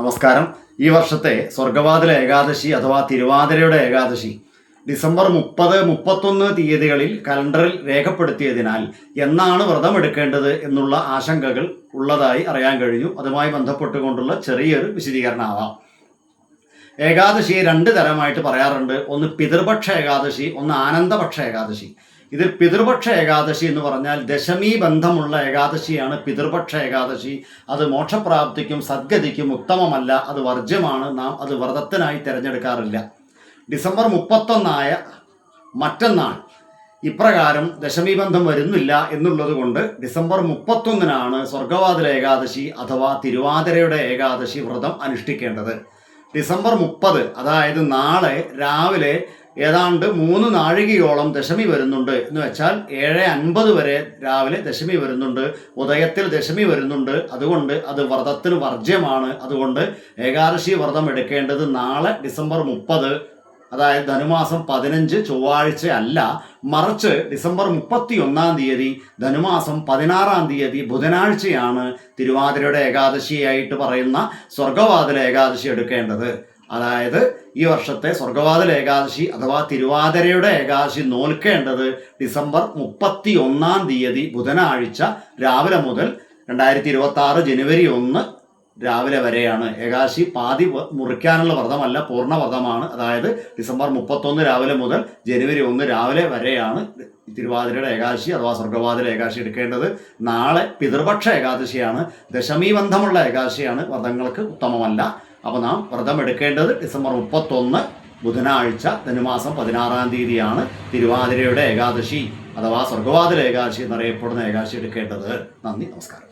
നമസ്കാരം. ഈ വർഷത്തെ സ്വർഗവാതില ഏകാദശി അഥവാ തിരുവാതിരയുടെ ഏകാദശി ഡിസംബർ മുപ്പത് മുപ്പത്തൊന്ന് തീയതികളിൽ കലണ്ടറിൽ രേഖപ്പെടുത്തിയതിനാൽ എന്നാണ് വ്രതം എടുക്കേണ്ടത് എന്നുള്ള ആശങ്കകൾ ഉള്ളതായി അറിയാൻ കഴിഞ്ഞു. അതുമായി ബന്ധപ്പെട്ടുകൊണ്ടുള്ള ചെറിയൊരു വിശദീകരണമാവാം. ഏകാദശിയെ രണ്ട് തരമായിട്ട് പറയാറുണ്ട്. ഒന്ന് പിതൃപക്ഷ ഏകാദശി ഒന്ന് ആനന്ദപക്ഷ ഏകാദശി. ഇതിൽ പിതൃപക്ഷ ഏകാദശി എന്ന് പറഞ്ഞാൽ ദശമി ബന്ധമുള്ള ഏകാദശിയാണ് പിതൃപക്ഷ ഏകാദശി. അത് മോക്ഷപ്രാപ്തിക്കും സദ്ഗതിക്കും ഉത്തമമല്ല അത് വർജ്യമാണ്. നാം അത് വ്രതത്തിനായി തിരഞ്ഞെടുക്കാറില്ല. ഡിസംബർ മുപ്പത്തൊന്നായ മറ്റന്നാൾ ഇപ്രകാരം ദശമി ബന്ധം വരുന്നില്ല എന്നുള്ളത് കൊണ്ട് ഡിസംബർ മുപ്പത്തൊന്നിനാണ് സ്വർഗവാതില ഏകാദശി അഥവാ തിരുവാതിരയുടെ ഏകാദശി വ്രതം അനുഷ്ഠിക്കേണ്ടത്. ഡിസംബർ മുപ്പത് അതായത് നാളെ രാവിലെ ഏതാണ്ട് മൂന്ന് നാഴികയോളം ദശമി വരുന്നുണ്ട് എന്ന് വെച്ചാൽ ഏഴ് അൻപത് വരെ രാവിലെ ദശമി വരുന്നുണ്ട് ഉദയത്തിൽ ദശമി വരുന്നുണ്ട്. അതുകൊണ്ട് അത് വ്രതത്തിന് വർജ്യമാണ്. അതുകൊണ്ട് ഏകാദശി വ്രതം എടുക്കേണ്ടത് നാളെ ഡിസംബർ മുപ്പത് അതായത് ധനുമാസം പതിനഞ്ച് ചൊവ്വാഴ്ച അല്ല മറിച്ച് ഡിസംബർ മുപ്പത്തി ഒന്നാം തീയതി ധനുമാസം പതിനാറാം തീയതി ബുധനാഴ്ചയാണ് തിരുവാതിരയുടെ ഏകാദശിയായിട്ട് പറയുന്ന സ്വർഗവാതില ഏകാദശി എടുക്കേണ്ടത്. അതായത് ഈ വർഷത്തെ സ്വർഗവാതില ഏകാദശി അഥവാ തിരുവാതിരയുടെ ഏകാദശി നോൽക്കേണ്ടത് ഡിസംബർ മുപ്പത്തി ഒന്നാം തീയതി ബുധനാഴ്ച രാവിലെ മുതൽ രണ്ടായിരത്തി ഇരുപത്തി ആറ് ജനുവരി ഒന്ന് രാവിലെ വരെയാണ്. ഏകാദശി പാതി മുറിക്കാനുള്ള വ്രതമല്ല പൂർണ വ്രതമാണ്. അതായത് ഡിസംബർ മുപ്പത്തൊന്ന് രാവിലെ മുതൽ ജനുവരി ഒന്ന് രാവിലെ വരെയാണ് തിരുവാതിരയുടെ ഏകാദശി അഥവാ സ്വർഗവാതിര ഏകാദശി എടുക്കേണ്ടത്. നാളെ പിതൃപക്ഷ ഏകാദശിയാണ്. ദശമീബന്ധമുള്ള ഏകാദശിയാണ്. വ്രതങ്ങൾക്ക് ഉത്തമമല്ല. അപ്പോൾ നാം വ്രതം എടുക്കേണ്ടത് ഡിസംബർ മുപ്പത്തൊന്ന് ബുധനാഴ്ച ധനുമാസം പതിനാറാം തീയതിയാണ് തിരുവാതിരയുടെ ഏകാദശി അഥവാ സ്വർഗവാതിര ഏകാദശി എന്നറിയപ്പെടുന്ന ഏകാദശി എടുക്കേണ്ടത് നന്ദി നമസ്കാരം.